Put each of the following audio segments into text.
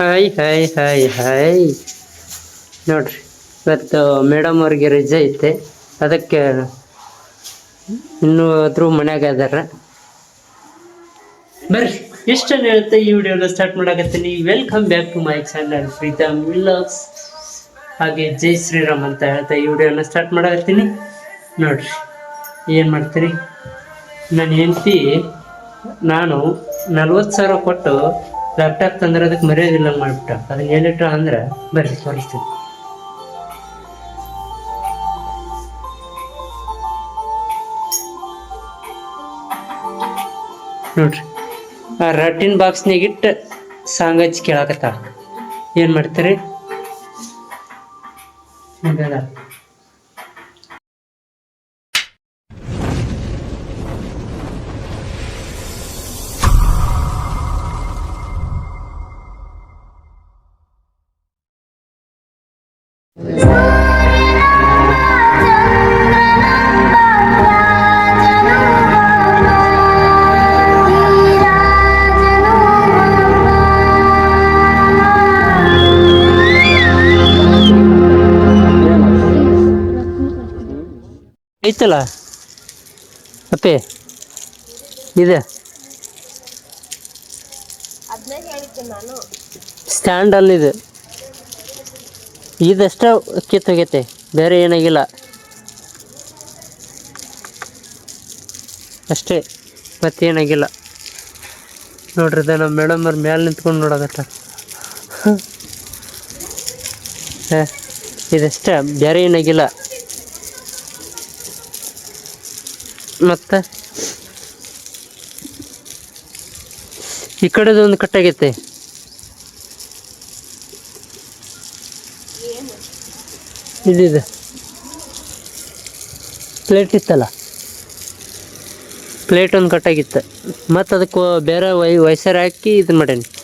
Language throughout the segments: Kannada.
ಹಾಯ್ ಹಾಯ್ ಹಾಯ್ ಹಾಯ್ ನೋಡ್ರಿ, ಇವತ್ತು ಮೇಡಮ್ ಅವ್ರಿಗೆ ರಜೆ ಐತೆ. ಅದಕ್ಕೆ ಇನ್ನೂ ಆದರೂ ಮನ್ಯಾಗ ಅದಾರ. ಬರ್ರಿ. ಇಷ್ಟನ್ನು ಹೇಳ್ತಾ ಈ ವಿಡಿಯೋನ start ಮಾಡಕತ್ತೀನಿ welcome back to my channel Preetham vlogs ಹಾಗೆ ಜೈ ಶ್ರೀರಾಮ್ ಅಂತ ಹೇಳ್ತಾ ಈ ವಿಡಿಯೋನ ಸ್ಟಾರ್ಟ್ ಮಾಡಕತ್ತೀನಿ. ನೋಡ್ರಿ, ಏನು ಮಾಡ್ತೀರಿ? ನನ್ನ ಹೆಂಡತಿ, ನಾನು ನಲ್ವತ್ತು ಸಾವಿರ ಕೊಟ್ಟು ಲ್ಯಾಪ್ಟಾಪ್ ತಂದ್ರೆ ಅದಕ್ಕೆ ಮರ್ಯಾದಿಲ್ಲ ಮಾಡಿಬಿಟ್ಟ. ಅದನ್ನ ಏನಿಟ್ಟ ಅಂದ್ರೆ, ಬರ್ರಿ, ತೋರಿಸ್ತೀನಿ. ನೋಡ್ರಿ. ಆ ರಟ್ಟಿನ ಬಾಕ್ಸ್ನಾಗ ಇಟ್ಟು ಸಾಂಗ್ ಹಚ್ಚಿ ಕೇಳಾಕತ್ತಾಳ. ಏನು ಮಾಡ್ತೀರಿ? ಹಿಂಗದ. ಅತ್ತೆ ಅಪ್ಪೆ ಇದೆ. ಅದನ್ನೇ ಹೇಳಿದ್ದೆ ನಾನು. ಸ್ಟ್ಯಾಂಡ್ ಅಲ್ಲಿದೆ ಇದಷ್ಟ ಕಿತ್ತೋಗೈತೆ ಬೇರೆ ಏನಾಗಿಲ್ಲ. ಅಷ್ಟೇ ಮತ್ತೇನಾಗಿಲ್ಲ. ನೋಡ್ರಿ ಅದ ನಮ್ಮ ಮೇಡಮ್ ಅವ್ರ ಮೇಲೆ ನಿಂತ್ಕೊಂಡು ನೋಡಕತ್ತ ಇದಷ್ಟೇ ಬೇರೆ ಏನಾಗಿಲ್ಲ. ಮತ್ತೆ? ಈ ಕಡೆದು ಒಂದು ಕಟ್ಟಾಗೈತೆ. ಇದಿದೆ. ಪ್ಲೇಟ್ ಇತ್ತಲ್ಲ? ಪ್ಲೇಟ್ ಒಂದು ಕಟ್ಟಾಗಿತ್ತು. ಮತ್ತು ಅದಕ್ಕೆ ಬೇರೆ ವೈ ವಯಸ್ಸರ ಹಾಕಿ ಇದು ಮಾಡೇನಿ.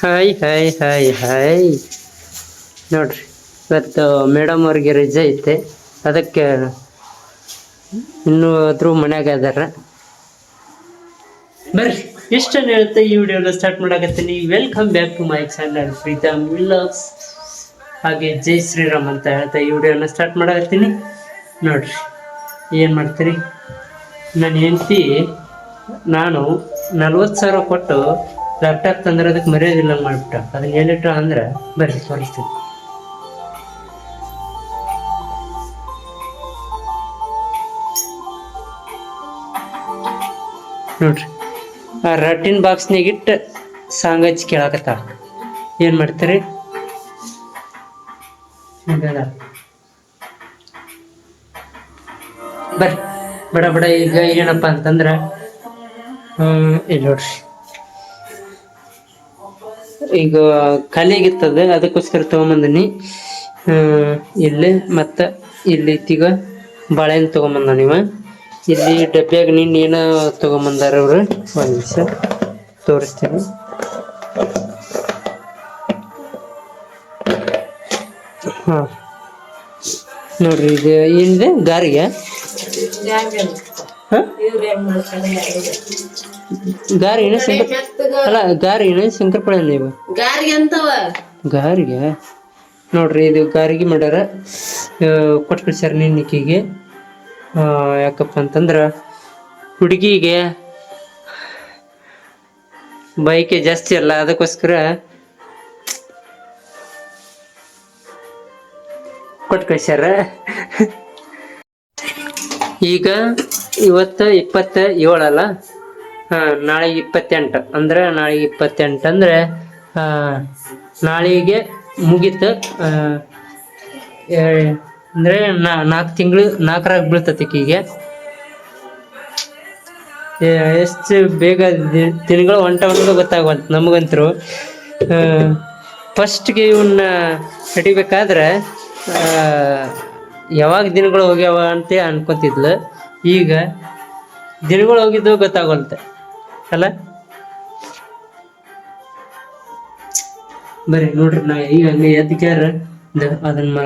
ಹಾಯ್ ಹಾಯ್ ಹಾಯ್ ಹಾಯ್ ನೋಡ್ರಿ, ಇವತ್ತು ಮೇಡಮ್ ಅವ್ರಿಗೆ ರಜೆ ಐತೆ. ಅದಕ್ಕೆ ಇನ್ನೂ ಆದರೂ ಮನ್ಯಾಗ ಅದಾರ. ಬರ್ರಿ ಏನು ಹೇಳ್ತಾ ಈ ವಿಡಿಯೋನ start ಮಾಡಕತ್ತೀನಿ welcome back to my channel Preetham vlogs ಹಾಗೆ ಜೈ ಶ್ರೀರಾಮ್ ಅಂತ ಹೇಳ್ತಾ ಈ ವಿಡಿಯೋನ ಸ್ಟಾರ್ಟ್ ಮಾಡಕತ್ತೀನಿ. ನೋಡ್ರಿ, ಏನು ಮಾಡ್ತೀರಿ? ನನ್ನ ಹೆಂಡತಿ, ನಾನು ನಲ್ವತ್ತು ಸಾವಿರ ಕೊಟ್ಟು ಲ್ಯಾಪ್ಟಾಪ್ ತಂದ್ರೆ ಅದಕ್ಕೆ ಮರ್ಯಾದಿಲ್ಲ ಮಾಡಿಬಿಟ್ಟ. ಅದನ್ನ ಹೇಳಿಟ್ರ ಅಂದ್ರೆ, ಬರ್ರಿ, ತೋರಿಸ್ತೀನಿ. ನೋಡ್ರಿ, ಆ ರಟ್ಟಿನ ಬಾಕ್ಸ್ನಾಗ ಇಟ್ಟು ಸಾಂಗ್ ಹಚ್ಚಿ ಕೇಳಾಕತ್ತಾಳ. ಏನು ಮಾಡ್ತೀರಿ. ಬರ್ರಿ, ಬಡ ಬಡ, ಈಗ ಏನಪ್ಪ ಅಂತಂದ್ರೆ ಇಲ್ಲಿ ನೋಡ್ರಿ. ಈಗ ಖಾಲಿ ಆಗಿತ್ತದ ಅದಕ್ಕೋಸ್ಕರ ತೊಗೊಂಬಂದಿನಿ. ಇಲ್ಲಿ ಮತ್ತು ಇಲ್ಲಿ ಇತ್ತೀಗ ಬಾಳೆಹಣ್ಣು ತೊಗೊಂಬಂದ ನೀವ ಇಲ್ಲಿ ಡಬ್ಬ್ಯಾಗ ನಿನ್ನೆ ಏನೋ ತೊಗೊಂಬಂದಾರ ಅವ್ರು? ಒಂದು ನಿಮಿಷ, ತೋರಿಸ್ತೀನಿ. ಹಾಂ. ನೋಡ್ರಿ, ಇದು ಏನಿದೆ? ಗಾರಿಗೆ. ಗಾರಿ ಏನ ಶಂಕರ್ ಅಲ್ಲ ಗಾರಿ ಏನೋ ಶಂಕರಪಳೆ ನೀವು? ಗಾರಿಗೆ ಅಂತವ. ಗಾರಿಗೆ? ನೋಡ್ರಿ ಇದು ಗಾರಿಗೆ ಮಾಡ್ಯಾರ. ಕೊಟ್ಟು ಕಳ್ಸ್ಯಾರ ನಿನ್ನಿಕಿಗೆ. ಯಾಕಪ್ಪ ಅಂತಂದ್ರೆ ಹುಡುಗಿಗೆ ಬೈಕೆ ಜಾಸ್ತಿ ಅಲ್ಲ ಅದಕ್ಕೋಸ್ಕರ ಕೊಟ್ಟು ಕಳ್ಸ್ಯಾರ. ಈಗ ಇವತ್ತು ಇಪ್ಪತ್ತ ಏಳಲ್ಲ ಹಾಂ ನಾಳೆ ಇಪ್ಪತ್ತೆಂಟು. ಅಂದ್ರೆ ನಾಳೆ ಇಪ್ಪತ್ತೆಂಟು ಅಂದರೆ ನಾಳೆಗೆ ಮುಗೀತು ಅಂದರೆ ನಾಲ್ಕು ತಿಂಗಳು ನಾಲ್ಕರಾಗ ಬೀಳ್ತತಿ ಈಗ ಎಷ್ಟು ಬೇಗ ದಿನಗಳು ಒಂದು ಗೊತ್ತಾಗುವಂತ ನಮಗಂತರು. ಫಸ್ಟ್ಗೆ ಇವನ್ನ ಹಿಡಿಬೇಕಾದ್ರೆ ಯಾವಾಗ ದಿನಗಳು ಹೋಗ್ಯಾವ ಅಂತ ಅನ್ಕೊತಿದ್ಲು. ಈಗ ದಿನಗಳು ಹೋಗಿದ್ದು ಗೊತ್ತಾಗೋಲ್ತೆ. ಅಲ್ಲ? ಬರೀ ನೋಡ್ರಿ, ನಾ ಈಗ ಹಂಗೆ ಎದ್ಕ್ಯಾರ ಅದನ್ನ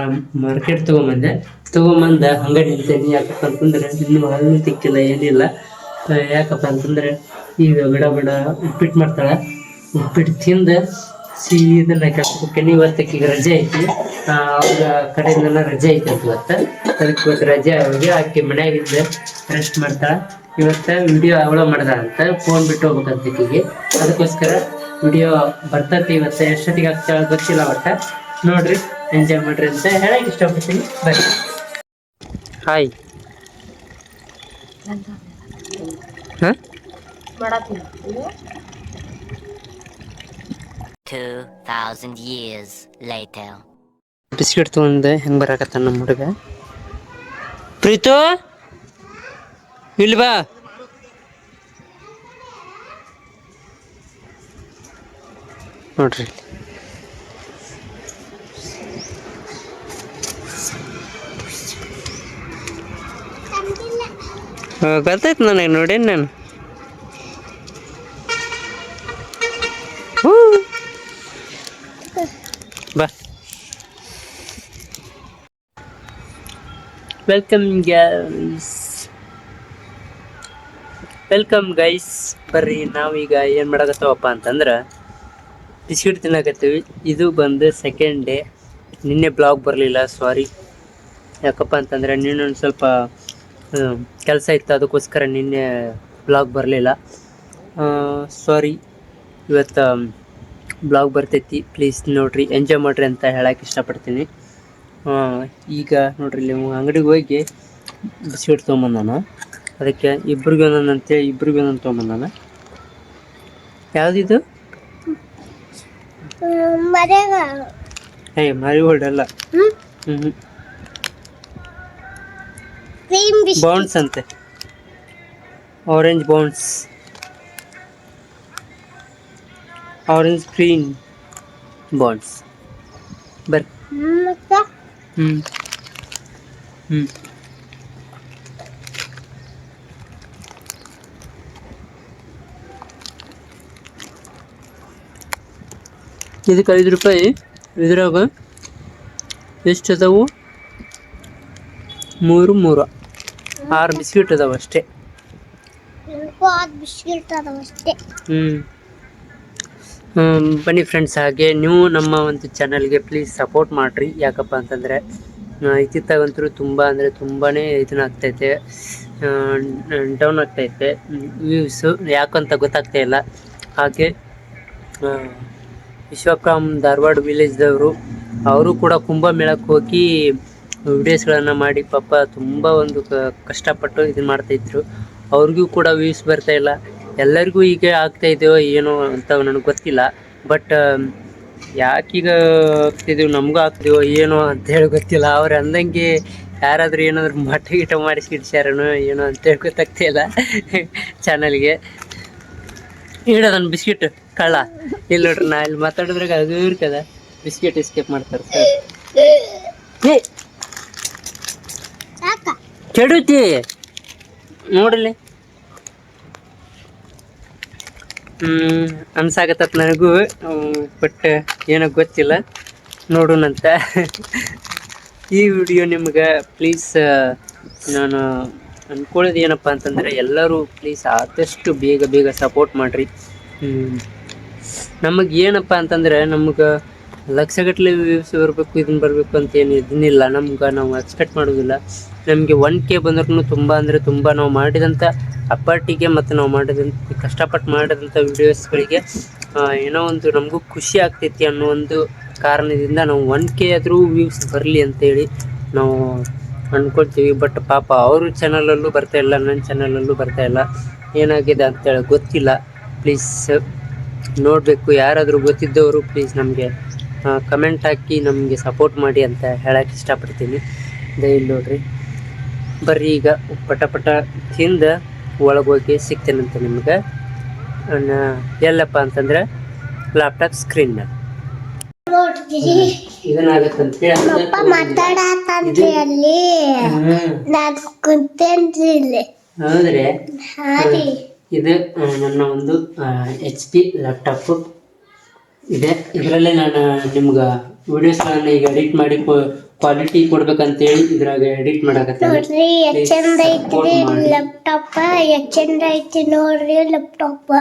ಮಾರ್ಕೆಟ್ ತಗೊಂಬಂದೆ. ತಗೊಂಬಂದ ಹಂಗ ನಿಂತೇನಿ ಯಾಕಪ್ಪ ಅಂತಂದ್ರೆ ಇನ್ನು ಹಲ್ಲು ತಿಕ್ಕಿಲ್ಲ ಏನಿಲ್ಲ. ಯಾಕಪ್ಪ ಅಂತಂದ್ರೆ ಈಗ ಬಿಡ ಬಿಡ ಉಪ್ಪಿಟ್ಟು ಮಾಡ್ತಾಳೆ. ಉಪ್ಪಿಟ್ಟು ತಿಂದ ಸೀದನ ಕೆಲ್ಸಕ್ಕೆ ಇವತ್ತಕ್ಕೆ ಈಗ ರಜೆ ಐತಿ. ಆ, ಅವ್ರ ಕಡೆಯಿಂದ ರಜೆ ಐತಿ ಅಂತ ಇವತ್ತ ಅದಕ್ಕೆ ಇವತ್ತು ರಜೆ ಆಗಿ ಆಕೆ ಮನೆಯಾಗಿದ್ದೆ ರೆಸ್ಟ್ ಮಾಡ್ತಾಳ. ಇವತ್ತ ವಿಡಿಯೋ ಅವಳ ಮಾಡ್ದ ಅಂತ ಫೋನ್ ಬಿಟ್ಟು ಹೋಗ್ಬೇಕಂತ ಈಕೆಗೆ ಅದಕ್ಕೋಸ್ಕರ ವಿಡಿಯೋ ಬರ್ತೈತಿ ಇವತ್ತ. ಎಷ್ಟೊತ್ತಿಗೆ ಆಗ್ತಾಳ ಗೊತ್ತಿಲ್ಲ ಒಟ್ಟ. ನೋಡ್ರಿ ಎಂಜಾಯ್ ಮಾಡ್ರಿ ಅಂತ ಹೇಳಕ್ ಇಷ್ಟಪಡ್ತೀನಿ. ಬರ್ರಿ ಹಾಯ್ ಹಾಂ? 2,000 years later. ಬಿಸ್ಕೆಟ್ ತೊಗೊಂಡು ಹೆಂಗೆ ಬರಾಕತ್ತ ನಮ್ಮ ಹುಡುಗ? ಪ್ರೀತು? ಇಲ್ಲಿ ಬಾ. ನೋಡ್ರಿ. ಗೊತ್ತಾಯ್ತು ನನಗೆ ನೋಡೇನು ನಾನು ಹ್ಞೂ ಬಾ ವೆಲ್ಕಮ್ ಗ್ಯಾಸ್ ವೆಲ್ಕಮ್ ಗೈಸ್ ಬರ್ರಿ, ನಾವೀಗ ಏನು ಮಾಡಕತ್ತವಪ್ಪ ಅಂತಂದ್ರೆ, ಬಿಸ್ಕಿಟ್ ತಿನ್ನಕತ್ತೀವಿ. ಇದು ಬಂದು ಸೆಕೆಂಡ್ ಡೇ ನಿನ್ನೆ ಬ್ಲಾಗ್ ಬರಲಿಲ್ಲ ಸಾರಿ ಯಾಕಪ್ಪ ಅಂತಂದರೆ ನೀನು ಒಂದು ಸ್ವಲ್ಪ ಕೆಲಸ ಇತ್ತು. ಅದಕ್ಕೋಸ್ಕರ ನಿನ್ನೆ ಬ್ಲಾಗ್ ಬರಲಿಲ್ಲ. ಸಾರಿ ಇವತ್ತು ಬ್ಲಾಗ್ ಬರ್ತೈತಿ. ಪ್ಲೀಸ್ ನೋಡ್ರಿ. ಎಂಜಾಯ್ ಮಾಡಿರಿ ಅಂತ ಹೇಳಕ್ಕೆ ಇಷ್ಟಪಡ್ತೀನಿ. ಆ, ಈಗ ನೋಡ್ರಿ ಇಲ್ಲಿ ಅಂಗಡಿಗೆ ಹೋಗಿ ಬಿಸ್ಕೆಟ್ ತೊಗೊಂಬಂದಾನ. ಅದಕ್ಕೆ ಇಬ್ರಿಗೆ ಒಂದೊಂದು ಅಂತೇಳಿ ಇಬ್ರಿಗೂ ಒಂದೊಂದು ತೊಗೊಂಬಂದಾನ. ಯಾವುದಿದು ಏ ಮಾರಿಗೋಲ್ಡ್ ಅಲ್ಲ. ಹ್ಮ್. ಹ್ಞೂ ಬೌನ್ಸ್ ಅಂತೆ. Orange bounce. Orange green bounce. Berry. ಹ್ಞೂ ಇದಕ್ಕೆ ಐದು ರೂಪಾಯಿ ಇದ್ರಾಗ ಎಷ್ಟು ಅದಾವು? ಮೂರು ಮೂರು. ಆರು ಬಿಸ್ಕಿಟ್ ಅದಾವ ಅಷ್ಟೇ. ನನಗೂ ಆದ್ ಬಿಸ್ಕಿಟ್ ಅದಾವ ಅಷ್ಟೇ. ಹ್ಮ್ ಹ್ಮ್, ಬನ್ನಿ ಫ್ರೆಂಡ್ಸ್ ಹಾಗೆ ನೀವು ನಮ್ಮ ಒಂದು ಚಾನಲ್ಗೆ ಪ್ಲೀಸ್ ಸಪೋರ್ಟ್ ಮಾಡಿರಿ. ಯಾಕಪ್ಪ ಅಂತಂದರೆ ಇತ್ತಿತ್ತಾಗಂತೂ ತುಂಬ ಅಂದರೆ ತುಂಬಾ ಇದನ್ನಾಗ್ತೈತೆ ಡೌನ್ ಆಗ್ತೈತೆ ವ್ಯೂಸು ಯಾಕಂತ ಗೊತ್ತಾಗ್ತಾ ಇಲ್ಲ. ಹಾಗೆ ವಿಶ್ವಕಾಮ್ ಧಾರವಾಡ ವಿಲೇಜ್ದವರು ಅವರು ಕೂಡ ಕುಂಭಮೇಳಕ್ಕೆ ಹೋಗಿ ವಿಡಿಯೋಸ್ಗಳನ್ನು ಮಾಡಿ ಪಾಪ ತುಂಬ ಒಂದು ಕಷ್ಟಪಟ್ಟು ಇದನ್ನ ಮಾಡ್ತಾಯಿದ್ರು ಅವ್ರಿಗೂ ಕೂಡ ವ್ಯೂಸ್ ಬರ್ತಾ ಇಲ್ಲ. ಎಲ್ಲರಿಗೂ ಈಗ ಆಗ್ತಾ ಇದೆಯೋ ಏನೋ ಅಂತ ನನಗೆ ಗೊತ್ತಿಲ್ಲ. ಬಟ್ ಯಾಕೀಗ ಆಗ್ತಿದೀವಿ ನಮಗೂ ಆಗ್ತಿದೆಯೋ ಏನೋ ಅಂತ ಹೇಳಿ ಗೊತ್ತಿಲ್ಲ. ಅವ್ರು ಅಂದಂಗೆ ಯಾರಾದರೂ ಏನಾದರೂ ಮಠ ಗಿಟ ಮಾಡಿಸಿ ಇಡ್ಸ್ಯಾರನೋ ಏನೋ ಅಂತೇಳಿ ಗೊತ್ತಾಗ್ತಾ ಇಲ್ಲ ಚಾನಲ್ಗೆ ನನ್ನ ಬಿಸ್ಕಿಟ್ ಕಳ್ಳ. ಇಲ್ಲಿ ನೋಡ್ರಿ ನಾ ಇಲ್ಲಿ ಮಾತಾಡಿದ್ರಾಗ ಅದು ಇರ್ತದ ಬಿಸ್ಕಿಟ್ ಎಸ್ಕೇಪ್ ಮಾಡ್ತಾರೆ ಸರ್. ಕೆಡುತ್ತಿ ಸಾಕ ಅನ್ಸಾಕತ್ತತ್ ನನಗೂ. ಬಟ್ ಏನೋ ಗೊತ್ತಿಲ್ಲ. ನೋಡೋಣಂತ. ಈ ವಿಡಿಯೋ ನಿಮ್ಗೆ ಪ್ಲೀಸ್ ನಾನು ಅಂದ್ಕೊಳ್ಳೋದು ಏನಪ್ಪ ಅಂತಂದರೆ ಎಲ್ಲರೂ ಪ್ಲೀಸ್ ಆದಷ್ಟು ಬೇಗ ಬೇಗ ಸಪೋರ್ಟ್ ಮಾಡಿರಿ. ನಮಗೆ ಏನಪ್ಪ ಅಂತಂದರೆ ನಮ್ಗೆ ಲಕ್ಷಗಟ್ಟಲೆ ವ್ಯೂಸ್ ಬರಬೇಕು ಇದನ್ನ ಬರಬೇಕು ಅಂತ ಏನು ಇದನ್ನಿಲ್ಲ ನಮ್ಗೆ ನಾವು ಎಕ್ಸ್ಪೆಕ್ಟ್ ಮಾಡೋದಿಲ್ಲ. ನಮಗೆ ಒನ್ ಕೆ ಬಂದ್ರೂ ತುಂಬ ಅಂದರೆ ತುಂಬ ನಾವು ಮಾಡಿದಂಥ ಅಪ್ಪಟ್ಟಿಗೆ ಮತ್ತು ನಾವು ಮಾಡಿದಂಥ ಕಷ್ಟಪಟ್ಟು ಮಾಡಿದಂಥ ವೀಡಿಯೋಸ್ಗಳಿಗೆ ಏನೋ ಒಂದು ನಮಗೂ ಖುಷಿ ಆಗ್ತೈತಿ ಅನ್ನೋ ಒಂದು ಕಾರಣದಿಂದ ನಾವು ಒನ್ ಕೆ ಆದರೂ ವ್ಯೂಸ್ ಬರಲಿ ಅಂತೇಳಿ ನಾವು ಅಂದ್ಕೊಳ್ತೀವಿ ಬಟ್ ಪಾಪ ಅವರು ಚಾನಲಲ್ಲೂ ಬರ್ತಾ ಇಲ್ಲ ನನ್ನ ಚಾನಲಲ್ಲೂ ಬರ್ತಾ ಇಲ್ಲ. ಏನಾಗಿದೆ ಅಂತೇಳಿ ಗೊತ್ತಿಲ್ಲ. ಪ್ಲೀಸ್ ನೋಡಬೇಕು. ಯಾರಾದರೂ ಗೊತ್ತಿದ್ದವರು ಪ್ಲೀಸ್ ನಮಗೆ ಕಮೆಂಟ್ ಹಾಕಿ ನಮಗೆ ಸಪೋರ್ಟ್ ಮಾಡಿ ಅಂತ ಹೇಳಕ್ಕೆ ಇಷ್ಟಪಡ್ತೀನಿ. ದಯವಿಟ್ಟು ನೋಡ್ರಿ. ಬರ್ರಿ ಈಗ ಪಟ ಪಟ ತಿಂದ ಒಳಗೋಗಿ ಹೋಗಿ ಸಿಗ್ತೇನಂತೆ ನಿಮ್ಗೆ. ಎಲ್ಲಪ್ಪ ಅಂತಂದ್ರೆ ಲ್ಯಾಪ್ಟಾಪ್ ಸ್ಕ್ರೀನ್ ಇದು ನನ್ನ ಒಂದು ಎಚ್ ಪಿ ಲ್ಯಾಪ್ಟಾಪು ಇದೆ. ಇದರಲ್ಲಿ ನಾನು ನಿಮ್ಗೆ ವಿಡಿಯೋಸ್ಗಳನ್ನ ಈಗ ಎಡಿಟ್ ಮಾಡಿ ಕ್ವಾಲಿಟಿ ಕೊಡ್ಬೇಕಂತೇಳಿ ಇದ್ರಾಗ ಎಡಿಟ್ ಮಾಡಕತ್ತೆ ನೋಡ್ರಿ ಎಷ್ಟ್ ಚಂದ ಐತ್ರಿ ಲ್ಯಾಪ್ಟಾಪ್ ಎಷ್ಟ್ ಚಂದ ಐತಿ ನೋಡ್ರಿ ಲ್ಯಾಪ್ಟಾಪ್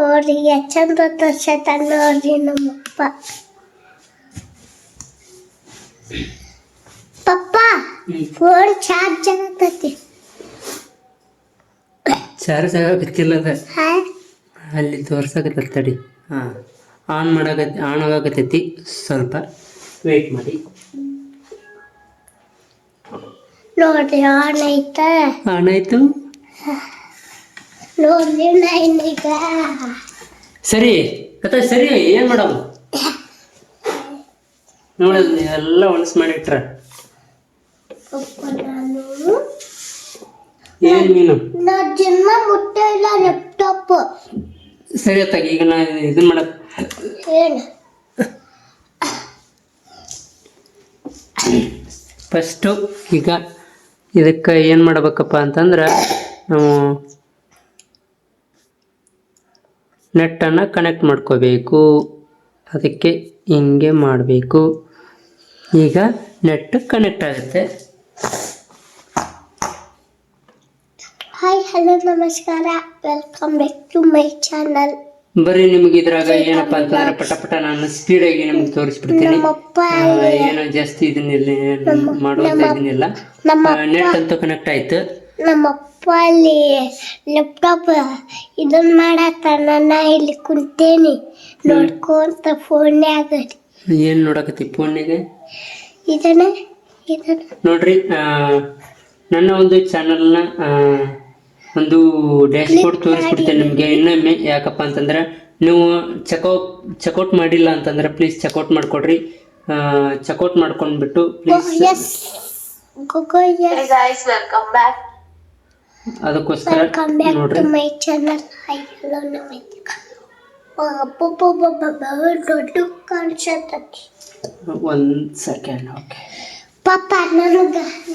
ನೋಡ್ರಿ ಎಷ್ಟ್ ಚಂದ ತೋರ್ಸತ್ತ ನೋಡ್ರಿ ನಮ್ಮಪ್ಪ ಪಪ್ಪ ಫೋನ್ ಚಾರ್ಜ್ ಆಗತ್ತೈತಿ. ಚಾರ್ಜ್ ಆಗಕತ್ತಿಲ್ಲ ಅಲ್ಲಿ ತೋರ್ಸಕತ್ತ ತಡಿ. ಹಾಂ ಆನ್ ಮಾಡಾಕ ಆನ್ ಆಗಕತ್ತೈತಿ. ಸ್ವಲ್ಪ ವೇಟ್ ಮಾಡಿ. ನೋಡ್ರಿ ಆನ್ ಐತ ಆನ್ ಆಯ್ತು ನೋಡ್ರಿ ನೈನ್ ಸರಿ ಕಥ ಸರಿ ಏನ್ ಮಾಡಮ್ ನೋಡೋದು ಎಲ್ಲ ಒಣಸ್ ಮಾಡಿಟ್ರ. ಏನ್ ಮೀನು? ನಾ ಜನ್ಮ ಮುಟ್ಟ ಇಲ್ಲ ಲ್ಯಾಪ್ಟಾಪ್ ಸರಿ ಅತ್ತಾಗ ಈಗ ನಾ ಇದನ್ನ ಮಾಡಕ್ ಫಸ್ಟು ಈಗ ಇದಕ್ಕೆ ಏನು ಮಾಡ್ಬೇಕಪ್ಪ ಅಂತಂದ್ರೆ ನಾವು ನೆಟ್ಟನ್ನು ಕನೆಕ್ಟ್ ಮಾಡ್ಕೋಬೇಕು. ಅದಕ್ಕೆ ಹಿಂಗೆ ಮಾಡಬೇಕು. ಈಗ ನೆಟ್ ಕನೆಕ್ಟ್ ಆಗುತ್ತೆ ಹಾಯ್ ಹಲೋ ನಮಸ್ಕಾರ. Welcome back to my channel ಬರೀ ನಿಮ್ಗೆ ಇದ್ರಾಗ ಏನಪ್ಪ ಅಂತ ಪಟ ಪಟ ನಾನು ಸ್ಪೀಡ್ ಆಗಿ ನಿಮ್ಗೆ ತೋರಿಸ್ಬಿಡ್ತೀನಿ. ನಮ್ಮಪ್ಪ ಏನೋ ಜಾಸ್ತಿ ಇದನ್ನಿಲ್ಲ ಮಾಡುವಂತಿಲ್ಲ ಇದನ್ನಿಲ್ಲ ನಮ್ಮ ನೆಟ್ ಅಂತ ಕನೆಕ್ಟ್ ಆಯ್ತು. ನಮ್ಮಪ್ಪ ಅಲ್ಲಿ ಲ್ಯಾಪ್ಟಾಪ್ ಇದನ್ನ ಮಾಡಾಕ ನಾ ಇಲ್ಲಿ ಕುಂತೇನಿ. ನೋಡ್ಕೊಂತ ಫೋನ್ಯಾಗ ಏನ್ ನೋಡಕತ್ತಿ ಫೋನ್ಯಾಗ ಇದನ್ನ ಇದನ್ನ. ನೋಡ್ರಿ ನನ್ನ ಒಂದು ಚಾನಲ್ನ ಒಂದು ಡ್ಯಾಶ್ ಬೋರ್ಡ್ ತೋರಿಸ್ಬಿಡ್ತೇನೆ ನಿಮಗೆ. ಇನ್ನೊಮ್ಮೆ ಯಾಕಪ್ಪ ಅಂತಂದ್ರೆ ನೀವು ಚೆಕ್ಔಟ್ ಚೆಕ್ಔಟ್ ಮಾಡಿಲ್ಲ ಅಂತಂದ್ರೆ ಪ್ಲೀಸ್ ಚೆಕ್ಔಟ್ ಮಾಡ್ಕೊಡ್ರಿ. ಚೆಕ್ಔಟ್ ಮಾಡ್ಕೊಂಡ್ಬಿಟ್ಟು ಪ್ಲೀಸ್ ಅದಕ್ಕೋಸ್ಕರ ನೋಡ್ರಿ. ಒಂದು ಸೆಕೆಂಡ್ ಓಕೆ ಪಾಪ ಗಾಡಿ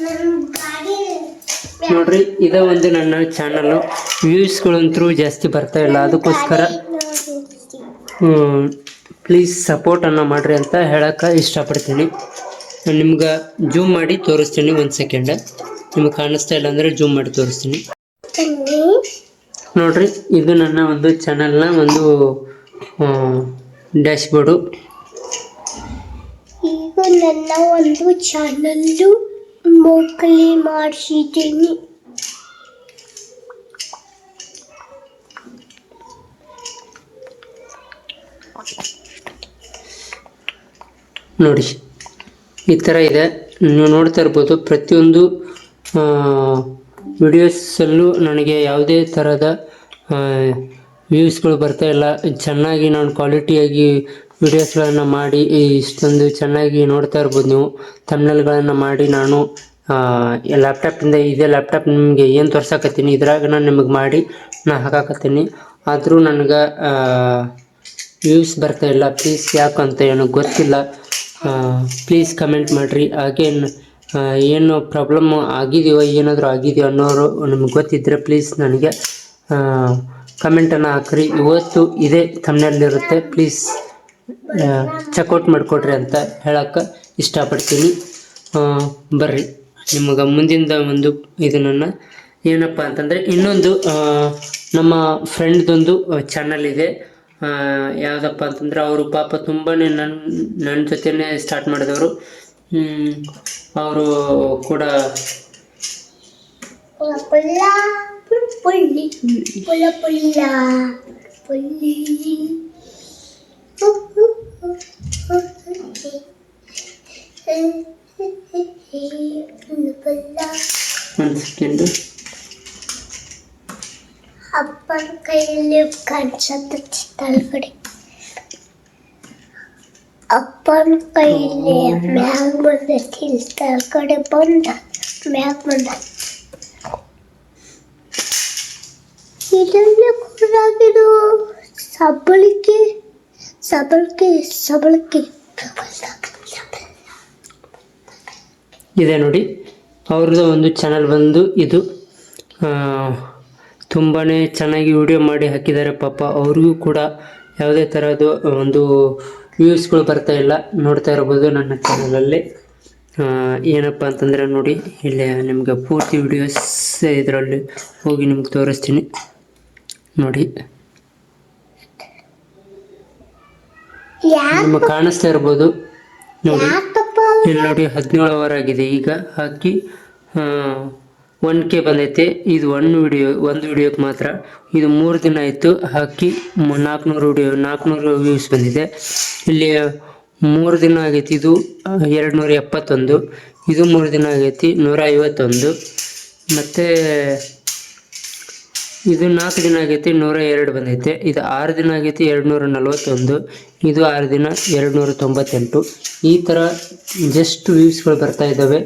ನೋಡ್ರಿ, ಇದ ಒಂದು ನನ್ನ ಚಾನಲ್ ವ್ಯೂಸ್ಗಳಂತೂ ಜಾಸ್ತಿ ಬರ್ತಾ ಇಲ್ಲ. ಅದಕ್ಕೋಸ್ಕರ ಪ್ಲೀಸ್ ಸಪೋರ್ಟನ್ನು ಮಾಡಿರಿ ಅಂತ ಹೇಳಕ್ಕೆ ಇಷ್ಟಪಡ್ತೀನಿ. ನಿಮ್ಗೆ ಜೂಮ್ ಮಾಡಿ ತೋರಿಸ್ತೀನಿ ಒಂದು ಸೆಕೆಂಡ್ ನಿಮ್ಗೆ ಕಾಣಿಸ್ತಾ ಇಲ್ಲ ಅಂದರೆ ಜೂಮ್ ಮಾಡಿ ತೋರಿಸ್ತೀನಿ. ನೋಡ್ರಿ, ಇದು ನನ್ನ ಒಂದು ಚಾನಲ್ನ ಒಂದು ಡ್ಯಾಶ್ ಬೋರ್ಡು ಈಗ ನನ್ನ ಒಂದು ಚಾನಲ್ಲು ಮೋಕಲಿ ಮಾಡಿಸಿದ್ದೀನಿ. ನೋಡಿ, ಈ ಥರ ಇದೆ. ನೀವು ನೋಡ್ತಾ ಇರ್ಬೋದು, ಪ್ರತಿಯೊಂದು ವಿಡಿಯೋಸಲ್ಲೂ ನನಗೆ ಯಾವುದೇ ಥರದ ವ್ಯೂಸ್ಗಳು ಬರ್ತಾ ಇಲ್ಲ. ಚೆನ್ನಾಗಿ ನಾನು ಕ್ವಾಲಿಟಿಯಾಗಿ ವಿಡಿಯೋಸ್ಗಳನ್ನು ಮಾಡಿ ಇಷ್ಟೊಂದು ಚೆನ್ನಾಗಿ ನೋಡ್ತಾ ಇರ್ಬೋದು ನೀವು. ತಮ್ನಲ್ಗಳನ್ನು ಮಾಡಿ ನಾನು ಲ್ಯಾಪ್ಟಾಪಿಂದ ಇದೇ ಲ್ಯಾಪ್ಟಾಪ್ ನಿಮಗೆ ಏನು ತೋರ್ಸಕತ್ತೀನಿ ಇದ್ರಾಗ ನಾನು ನಿಮಗೆ ಮಾಡಿ ನಾ ಹಾಕಾಕತ್ತೀನಿ. ಆದರೂ ನನಗೆ ವ್ಯೂಸ್ ಬರ್ತಾ ಇಲ್ಲ ಪ್ಲೀಸ್ ಯಾಕಂತ ಏನೋ ಗೊತ್ತಿಲ್ಲ. ಪ್ಲೀಸ್ ಕಮೆಂಟ್ ಮಾಡಿರಿ. ಹಾಗೆ ಏನು ಪ್ರಾಬ್ಲಮ್ ಆಗಿದೆಯೋ, ಏನಾದರೂ ಆಗಿದೆಯೋ ಅನ್ನೋರು ನಿಮ್ಗೆ ಗೊತ್ತಿದ್ದರೆ ಪ್ಲೀಸ್ ನನಗೆ ಕಮೆಂಟನ್ನು ಹಾಕ್ರಿ. ಇವತ್ತು ಇದೇ ತಮ್ಮನಲ್ಲಿರುತ್ತೆ ಪ್ಲೀಸ್ ಚೆಕ್ಔಟ್ ಮಾಡಿಕೊಡ್ರಿ ಅಂತ ಹೇಳಕ್ಕೆ ಇಷ್ಟಪಡ್ತೀನಿ. ಬರ್ರಿ. ನಿಮಗೆ ಮುಂದಿನ ಒಂದು ಇದನ್ನು ಏನಪ್ಪ ಅಂತಂದರೆ ಇನ್ನೊಂದು ನಮ್ಮ ಫ್ರೆಂಡ್ದೊಂದು ಚಾನಲ್ ಇದೆ. ಯಾವುದಪ್ಪ ಅಂತಂದ್ರೆ ಅವರು ಪಾಪ ತುಂಬಾ ನನ್ನ ನನ್ನ ಜೊತೆನೇ ಸ್ಟಾರ್ಟ್ ಮಾಡಿದವರು. ಅವರು ಕೂಡ ಪುಳ್ಳಿ ಪುಲ್ಲ ಪುಲ್ಲ ಪುಳ್ಳಿ ಪುಲ್ಲ ಒಂದು ಸೆಕೆಂಡು ಅಪ್ಪನ ಕೈಯಲ್ಲಿ ಕಾಣಿಸತ್ತೆ ತಳಗಡೆ ಅಪ್ಪನ ಕೈಯಲ್ಲಿ ಮ್ಯಾಗ್ ಬಂದೈತಿ ಇಲ್ಲಿ ತಳಗಡೆ ಬಂದ ಮ್ಯಾಗ್ ಬಂದ ಇದನ್ನ ಕೂಡಾಗಿದು ಸಬಳಿಕೆ ಸಬಳಿಕೆ ಸಬಳಿಕೆ. ಇದೆ ನೋಡಿ. ಅವ್ರದ್ದು ಒಂದು ಚಾನಲ್ ಬಂದು ಇದು. ತುಂಬಾ ಚೆನ್ನಾಗಿ ವಿಡಿಯೋ ಮಾಡಿ ಹಾಕಿದ್ದಾರೆ ಪಾಪ. ಅವ್ರಿಗೂ ಕೂಡ ಯಾವುದೇ ಥರದ್ದು ಒಂದು ವ್ಯೂಸ್ಗಳು ಬರ್ತಾ ಇಲ್ಲ. ನೋಡ್ತಾ ಇರ್ಬೋದು ನನ್ನ ಚಾನಲಲ್ಲಿ ಏನಪ್ಪ ಅಂತಂದರೆ ನೋಡಿ, ಇಲ್ಲಿ ನಿಮಗೆ ಪೂರ್ತಿ ವಿಡಿಯೋಸ್ ಇದರಲ್ಲಿ ಹೋಗಿ ನಿಮ್ಗೆ ತೋರಿಸ್ತೀನಿ. ನೋಡಿ. ನಿಮಗೆ ಕಾಣಿಸ್ತಾ ಇರ್ಬೋದು. ನೋಡಿ ಇಲ್ಲಿ ನೋಡಿ ಹದಿನೇಳು ಅವರ್ ಆಗಿದೆ ಈಗ ಹಾಕಿ ಒನ್ ಕೆ ಬಂದೈತೆ. ಇದು ಒನ್ ವಿಡಿಯೋ ಒಂದು ವಿಡಿಯೋಕ್ಕೆ ಮಾತ್ರ. ಇದು ಮೂರು ದಿನ ಆಯಿತು. ಹಾಕಿ ನಾಲ್ಕುನೂರು ವಿಡಿಯೋ ನಾಲ್ಕುನೂರು ವ್ಯೂಸ್ ಬಂದಿದೆ. ಇಲ್ಲಿ ಮೂರು ದಿನ ಆಗೈತಿ. ಇದು ಎರಡು ನೂರ ಎಪ್ಪತ್ತೊಂದು. ಇದು ಮೂರು ದಿನ ಆಗೈತಿ. ನೂರ ಐವತ್ತೊಂದು. ಮತ್ತು ಇದು ನಾಲ್ಕು ದಿನ ಆಗೈತಿ, ನೂರ ಎರಡು ಬಂದೈತೆ. ಇದು ಆರು ದಿನ ಆಗೈತಿ ಎರಡು ನೂರ ನಲವತ್ತೊಂದು. ಇದು ಆರು ದಿನ ಎರಡು ನೂರ ತೊಂಬತ್ತೆಂಟು. ಈ ಥರ ಜಸ್ಟ್ ವ್ಯೂಸ್ಗಳು ಬರ್ತಾ ಇದ್ದಾವೆ.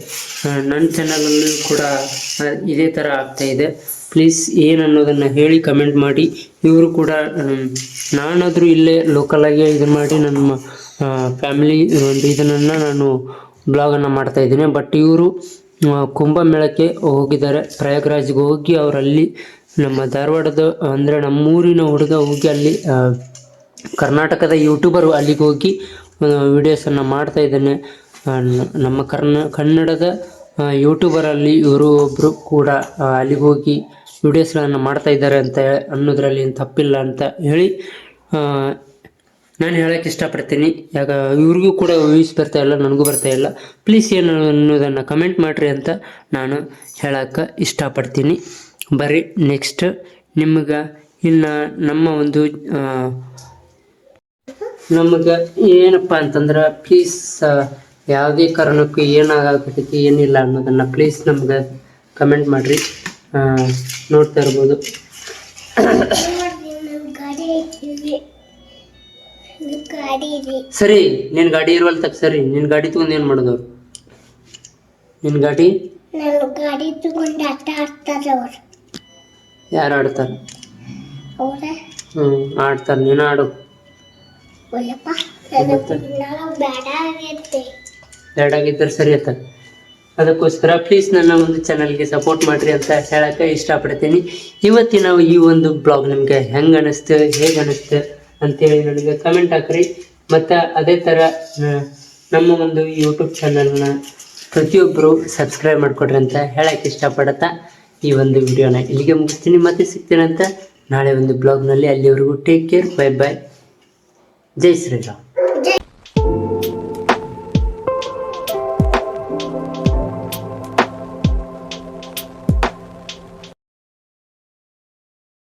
ನನ್ನ ಚಾನಲಲ್ಲೂ ಕೂಡ ಇದೇ ಥರ ಆಗ್ತಾ ಇದೆ. ಪ್ಲೀಸ್ ಏನು ಅನ್ನೋದನ್ನು ಹೇಳಿ ಕಮೆಂಟ್ ಮಾಡಿ. ಇವರು ಕೂಡ ನಾನಾದರೂ ಇಲ್ಲೇ ಲೋಕಲಾಗಿ ಇದು ಮಾಡಿ ನಮ್ಮ ಫ್ಯಾಮಿಲಿ ಒಂದು ಇದನ್ನು ನಾನು ಬ್ಲಾಗನ್ನು ಮಾಡ್ತಾ ಇದ್ದೀನಿ. ಬಟ್ ಇವರು ಕುಂಭಮೇಳಕ್ಕೆ ಹೋಗಿದ್ದಾರೆ. ಪ್ರಯಾಗ್ರಾಜ್ಗೆ ಹೋಗಿ ಅವರಲ್ಲಿ ನಮ್ಮ ಧಾರವಾಡದ, ಅಂದರೆ ನಮ್ಮೂರಿನ ಹುಡುಗ ಹೋಗಿ ಅಲ್ಲಿ ಕರ್ನಾಟಕದ ಯೂಟ್ಯೂಬರು ಅಲ್ಲಿಗೆ ಹೋಗಿ ವಿಡಿಯೋಸನ್ನು ಮಾಡ್ತಾ ಇದ್ದಾನೆ. ನಮ್ಮ ಕರ್ನ, ಕನ್ನಡದ ಯೂಟ್ಯೂಬರಲ್ಲಿ ಇವರು ಒಬ್ಬರು ಕೂಡ ಅಲ್ಲಿಗೆ ಹೋಗಿ ವಿಡಿಯೋಸ್ಗಳನ್ನು ಮಾಡ್ತಾ ಇದ್ದಾರೆ ಅಂತ ಅನ್ನೋದ್ರಲ್ಲಿ ಏನು ತಪ್ಪಿಲ್ಲ ಅಂತ ಹೇಳಿ ನಾನು ಹೇಳೋಕ್ಕೆ ಇಷ್ಟಪಡ್ತೀನಿ. ಯಾಕೆ, ಇವ್ರಿಗೂ ಕೂಡ ವ್ಯೂಸ್ ಬರ್ತಾ ಇಲ್ಲ, ನನಗೂ ಬರ್ತಾ ಇಲ್ಲ. ಪ್ಲೀಸ್ ಏನು ಅನ್ನೋದನ್ನು ಕಮೆಂಟ್ ಮಾಡಿರಿ ಅಂತ ನಾನು ಹೇಳೋಕ್ಕೆ ಇಷ್ಟಪಡ್ತೀನಿ. ಬರ್ರಿ. ನೆಕ್ಸ್ಟ್ ನಿಮ್ಗೆ ಇನ್ನು ನಮ್ಮ ಒಂದು ನಮಗೆ ಏನಪ್ಪ ಅಂತಂದ್ರೆ ಪ್ಲೀಸ್ ಯಾವುದೇ ಕಾರಣಕ್ಕೂ ಏನಾಗತೈತಿ ಏನಿಲ್ಲ ಅನ್ನೋದನ್ನು ಪ್ಲೀಸ್ ನಮ್ಗೆ ಕಮೆಂಟ್ ಮಾಡಿರಿ. ನೋಡ್ತಾ ಇರ್ಬೋದು. ಸರಿ ನಿನ್ನ ಗಾಡಿ ಇರುವಲ್ ತಕ್ಕ ಸರಿ ನಿನ್ನ ಗಾಡಿ ತಗೊಂಡು ಏನು ಮಾಡೋದು? ನಿನ್ನ ಗಾಡಿ? ಗಾಡಿ ತಗೊಂಡು ಆಟ ಆಡ್ತಾರ ಯಾರು ಆಡ್ತಾರೆ? ಅವ್ರ? ಹ್ಞೂ ಆಡ್ತಾರೆ. ನೀನು ಆಡು. ಒಲ್ಲಪ್ಪ ನನಗೆ ಬೇಡ ಆಗೈತೆ. ಎರಡಾಗಿದ್ದರೆ ಸರಿ ಆತ ಅದಕ್ಕೋಸ್ಕರ ಪ್ಲೀಸ್ ನನ್ನ ಒಂದು ಚಾನಲ್ಗೆ ಸಪೋರ್ಟ್ ಮಾಡಿರಿ ಅಂತ ಹೇಳಕ್ಕೆ ಇಷ್ಟಪಡ್ತೀನಿ. ಇವತ್ತಿನ ಈ ಒಂದು ಬ್ಲಾಗ್ ನಿಮಗೆ ಹೆಂಗೆ ಅನ್ನಿಸ್ತು ಹೇಗೆ ಅನ್ನಿಸ್ತು ಅಂತೇಳಿ ನನಗೆ ಕಮೆಂಟ್ ಹಾಕ್ರಿ. ಮತ್ತು ಅದೇ ಥರ ನಮ್ಮ ಒಂದು ಯೂಟ್ಯೂಬ್ ಚಾನಲ್ನ ಪ್ರತಿಯೊಬ್ಬರು ಸಬ್ಸ್ಕ್ರೈಬ್ ಮಾಡಿಕೊಡ್ರಿ ಅಂತ ಹೇಳಕ್ಕೆ ಇಷ್ಟಪಡುತ್ತಾ. ಈ ಒಂದು ವಿಡಿಯೋನ ಇಲ್ಲಿಗೆ ಮುಗಿಸ್ತೀನಿ. ಮತ್ತೆ ಸಿಗ್ತೀನಂತ ನಾಳೆ ಒಂದು ಬ್ಲಾಗ್ನಲ್ಲಿ ಅಲ್ಲಿವರೆಗೂ ಟೇಕ್ ಕೇರ್ ಬೈ ಬೈ ಜೈ ಶ್ರೀರಾಮ್.